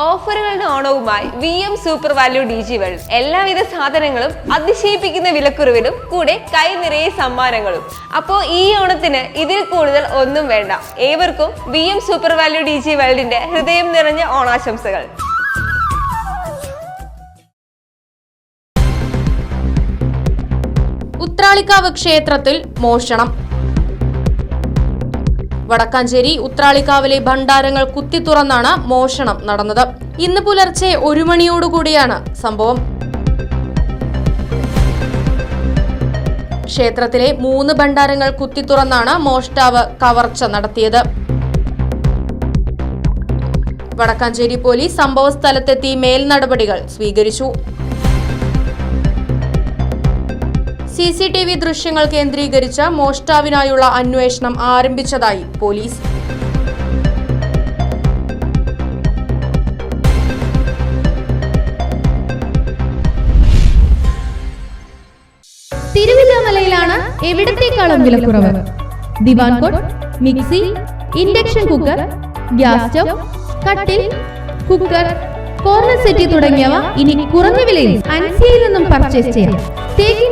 ഓഫറുകളുടെ ഓണവുമായി V M super value D G world എല്ലാവിധ സാധനങ്ങളും അതിശയിപ്പിക്കുന്ന വിലക്കുറവിലും കൂടെ കൈ നിറയെ സമ്മാനങ്ങളും. അപ്പോ ഈ ഓണത്തിന് ഇതിൽ കൂടുതൽ ഒന്നും വേണ്ട. ഏവർക്കും V M super value D G വേൾഡിന്റെ ഹൃദയം നിറഞ്ഞ ഓണാശംസകൾ. ഉത്രാളിക്കാവ് ക്ഷേത്രത്തിൽ മോഷണം. വടക്കാഞ്ചേരി ഉത്രാളിക്കാവിലെ ഭണ്ഡാരങ്ങൾ കുത്തി തുറന്നാണ് മോഷണം നടന്നത്. ഇന്ന് പുലർച്ചെ ഒരു മണിയോടുകൂടിയാണ് സംഭവം. ക്ഷേത്രത്തിലെ മൂന്ന് ഭണ്ഡാരങ്ങൾ കുത്തി തുറന്നാണ് മോഷ്ടാവ് കവർച്ച നടത്തിയത്. വടക്കാഞ്ചേരി പോലീസ് സംഭവ സ്ഥലത്തെത്തി മേൽനടപടികൾ സ്വീകരിച്ചു. സി സി ടി വി ദൃശ്യങ്ങൾ കേന്ദ്രീകരിച്ച് മോഷ്ടാവിനായുള്ള അന്വേഷണം ആരംഭിച്ചതായി പോലീസ്. തിരുവില്ലാമലയിലാണ് എവിടത്തേക്കാളും വിലക്കുറവ്? Divan cot mixie induction cooker gas stove കട്ടിൽ കുക്കർ കോർണർ സെറ്റി തുടങ്ങിയവ ഇനി കുറഞ്ഞ വിലയിൽ അൻസിയിൽ നിന്നും പർച്ചേസ് ചെയ്യാം. തേക്കിന്റെ